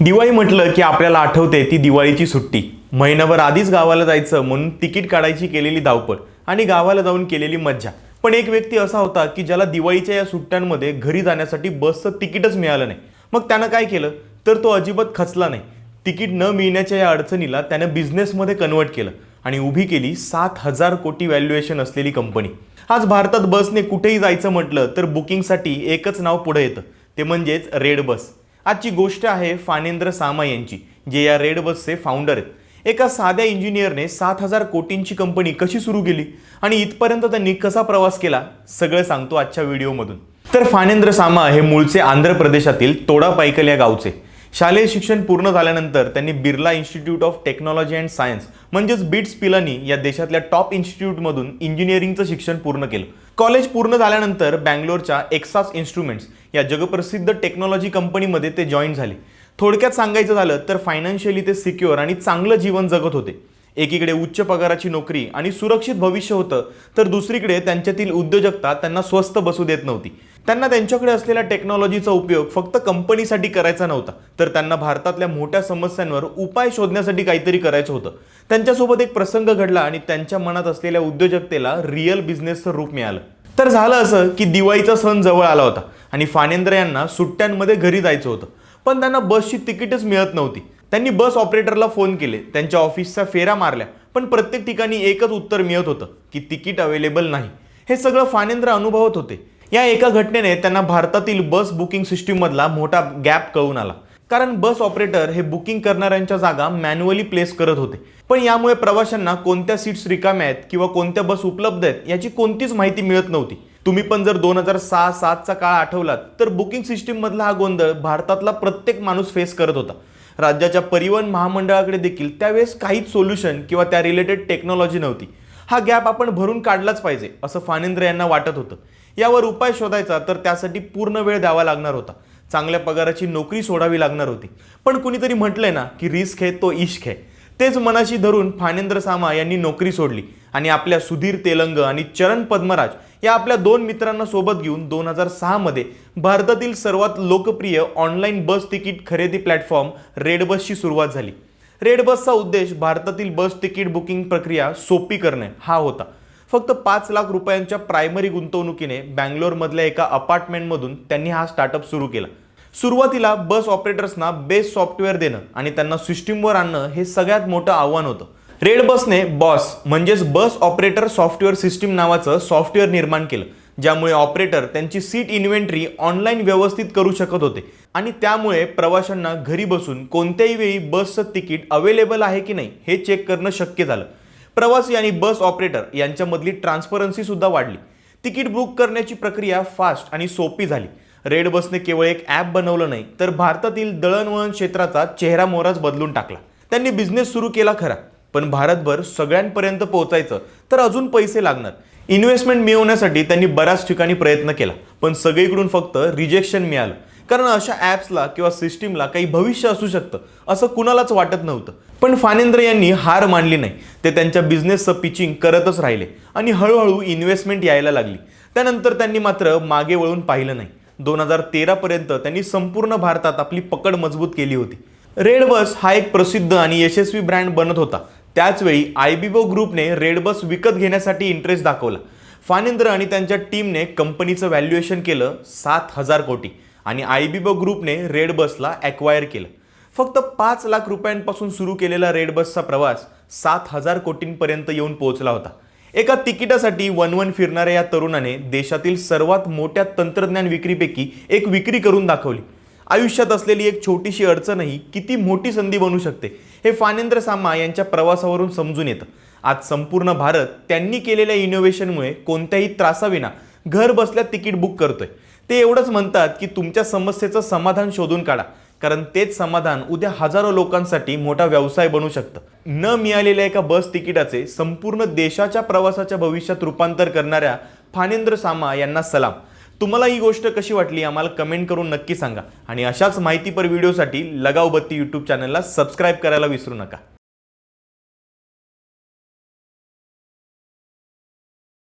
दिवाळी म्हटलं की आपल्याला आठवते ती दिवाळीची सुट्टी. महिनाभर आधीच गावाला जायचं म्हणून तिकीट काढायची केलेली धावपळ आणि गावाला जाऊन केलेली मज्जा. पण एक व्यक्ती असा होता की ज्याला दिवाळीच्या या सुट्ट्यांमध्ये घरी जाण्यासाठी बसचं तिकीटच मिळालं नाही. मग त्यानं काय केलं? तर तो अजिबात खचला नाही. तिकीट न मिळण्याच्या या अडचणीला त्यानं बिझनेसमध्ये कन्वर्ट केलं आणि उभी केली सात हजार कोटी व्हॅल्युएशन असलेली कंपनी. आज भारतात बसने कुठेही जायचं म्हटलं तर बुकिंगसाठी एकच नाव पुढे येतं. ते म्हणजेच रेड बस. आजची गोष्ट आहे फानेंद्र सामा यांची जे या रेड बसचे फाउंडर आहेत. एका साध्या इंजिनियरने सात हजार कोटींची कंपनी कशी सुरू केली आणि इथपर्यंत त्यांनी कसा प्रवास केला सगळं सांगतो आजच्या व्हिडिओमधून. तर फानेंद्र सामा हे मूळचे आंध्र प्रदेशातील तोडा पायकल या गावचे. शालेय शिक्षण पूर्ण झाल्यानंतर त्यांनी Birla institute of technology and science म्हणजेच बिट्स पिलानी या देशातल्या टॉप इन्स्टिट्यूटमधून इंजिनिअरिंगचं शिक्षण पूर्ण केलं. कॉलेज पूर्ण झाल्यानंतर बँगलोरच्या एक्सास इन्स्ट्रुमेंट्स या जगप्रसिद्ध टेक्नॉलॉजी कंपनीमध्ये ते जॉईन झाले. थोडक्यात सांगायचं झालं तर फायनान्शियली ते सिक्युअर आणि चांगलं जीवन जगत होते. एकीकडे उच्च पगाराची नोकरी आणि सुरक्षित भविष्य होतं तर दुसरीकडे त्यांच्यातील उद्योजकता त्यांना स्वस्त बसू देत नव्हती. त्यांना त्यांच्याकडे असलेल्या टेक्नॉलॉजीचा उपयोग फक्त कंपनीसाठी करायचा नव्हता तर त्यांना भारतातल्या मोठ्या समस्यांवर उपाय शोधण्यासाठी काहीतरी करायचं होतं. त्यांच्यासोबत एक प्रसंग घडला आणि त्यांच्या मनात असलेल्या उद्योजकतेला रिअल बिझनेसचं रूप मिळालं. तर झालं असं की दिवाळीचा सण जवळ आला होता आणि फानेंद्र यांना सुट्ट्यांमध्ये घरी जायचं होतं. पण त्यांना बसची तिकीटच मिळत नव्हती. त्यांनी बस ऑपरेटरला फोन केले. त्यांच्या ऑफिसचा फेरा मारल्या. पण प्रत्येक ठिकाणी एकच उत्तर मिळत होतं की तिकीट अवेलेबल नाही. हे सगळं फानेंद्र अनुभवत होते. या एका घटनेने त्यांना भारतातील बस बुकिंग सिस्टीममधला मोठा गॅप कळून आला. कारण बस ऑपरेटर हे बुकिंग करणाऱ्यांच्या जागा मॅन्युअली प्लेस करत होते. पण यामुळे प्रवाशांना कोणत्या सीट्स रिकाम्या आहेत किंवा कोणत्या बस उपलब्ध आहेत याची कोणतीच माहिती मिळत नव्हती. तुम्ही पण जर दोन हजार सहा सातचा काळ आठवलात तर बुकिंग सिस्टीममधला हा गोंधळ भारतातला प्रत्येक माणूस फेस करत होता. राज्याच्या परिवहन महामंडळाकडे देखील त्यावेळेस काहीच सोल्युशन किंवा त्या रिलेटेड टेक्नॉलॉजी नव्हती. हा गॅप आपण भरून काढलाच पाहिजे असं फानेंद्र यांना वाटत होतं. यावर उपाय शोधायचा तर त्यासाठी पूर्ण वेळ द्यावा लागणार होता. चांगल्या पगाराची नोकरी सोडावी लागणार होती. पण कुणीतरी म्हटलंय ना की रिस्क आहे तो इश्क आहे तेच मनाशी धरून फानेंद्र सामा यांनी नोकरी सोडली. आणि आपल्या सुधीर तेलंग आणि चरण पद्मराज या आपल्या दोन मित्रांना सोबत घेऊन दोन हजार सहामध्ये भारतातील सर्वात लोकप्रिय ऑनलाईन बस तिकीट खरेदी प्लॅटफॉर्म रेडबसची सुरुवात झाली. रेडबसचा उद्देश भारतातील बस तिकीट बुकिंग प्रक्रिया सोपी करणे हा होता. फक्त पाच लाख रुपयांच्या प्रायमरी गुंतवणुकीने बँगलोरमधल्या एका अपार्टमेंटमधून त्यांनी हा स्टार्टअप सुरू केला. सुरुवातीला बस ऑपरेटर्सना बेस्ट सॉफ्टवेअर देणं आणि त्यांना सिस्टीमवर आणणं हे सगळ्यात मोठं आव्हान होतं. रेड बसने बॉस म्हणजेच बस ऑपरेटर सॉफ्टवेअर सिस्टीम नावाचं सॉफ्टवेअर निर्माण केलं ज्यामुळे ऑपरेटर त्यांची सीट इन्व्हेंटरी ऑनलाईन व्यवस्थित करू शकत होते. आणि त्यामुळे प्रवाशांना घरी बसून कोणत्याही वेळी बसचं तिकीट अवेलेबल आहे की नाही हे चेक करणं शक्य झालं. प्रवासी आणि बस ऑपरेटर यांच्यामधली ट्रान्सपरन्सी सुद्धा वाढली. तिकीट बुक करण्याची प्रक्रिया फास्ट आणि सोपी झाली. रेड बसने केवळ एक ॲप बनवलं नाही तर भारतातील दळणवळण क्षेत्राचा चेहरा मोहराच बदलून टाकला. त्यांनी बिझनेस सुरू केला खरा. पण भारतभर सगळ्यांपर्यंत पोहोचायचं तर अजून पैसे लागणार. इन्व्हेस्टमेंट मिळवण्यासाठी त्यांनी बऱ्याच ठिकाणी प्रयत्न केला पण सगळीकडून फक्त रिजेक्शन मिळालं. कारण अशा ॲप्सला किंवा सिस्टीमला काही भविष्य असू शकतं असं कुणालाच वाटत नव्हतं. पण फानेंद्र यांनी हार मानली नाही. ते त्यांच्या बिझनेसचं पिचिंग करतच राहिले आणि हळूहळू इन्व्हेस्टमेंट यायला लागली. त्यानंतर त्यांनी मात्र मागे वळून पाहिलं नाही. दोन हजार तेरापर्यंत त्यांनी संपूर्ण भारतात आपली पकड मजबूत केली होती. रेड बस हा एक प्रसिद्ध आणि यशस्वी ब्रँड बनत होता. त्याचवेळी आयबीबो ग्रुपने रेडबस विकत घेण्यासाठी इंटरेस्ट दाखवला. फानेंद्र आणि त्यांच्या टीमने कंपनीचं व्हॅल्युएशन केलं सात हजार कोटी आणि आयबीबो ग्रुपने रेडबसला ॲक्वायर केलं. फक्त पाच लाख रुपयांपासून सुरू केलेला रेडबसचा प्रवास सात हजार कोटींपर्यंत येऊन पोहोचला होता. एका तिकिटासाठी वन वन फिरणाऱ्या या तरुणाने देशातील सर्वात मोठ्या तंत्रज्ञान विक्रीपैकी एक विक्री करून दाखवली. आयुष्यात असलेली एक छोटीशी अडचणही किती मोठी संधी बनू शकते हे फानेंद्र सामा यांच्या प्रवासावरून समजून येतं. आज संपूर्ण भारत त्यांनी केलेल्या इनोव्हेशनमुळे कोणत्याही त्रासाविना घर बसल्या तिकीट बुक करतोय. ते एवढंच म्हणतात की तुमच्या समस्येचं समाधान शोधून काढा. कारण तेच समाधान उद्या हजारो लोकांसाठी मोठा व्यवसाय बनू शकतं. न मिळालेल्या एका बस तिकिटाचे संपूर्ण देशाच्या प्रवासाच्या भविष्यात रूपांतर करणाऱ्या फानेंद्र सामा यांना सलाम. तुम्हाला ही गोष्ट कशी वाटली आम्हाला कमेंट करून नक्की सांगा. आणि अशाच माहितीपर व्हिडिओसाठी लगाव बत्ती यूट्यूब चॅनलला सबस्क्राईब करायला विसरू नका.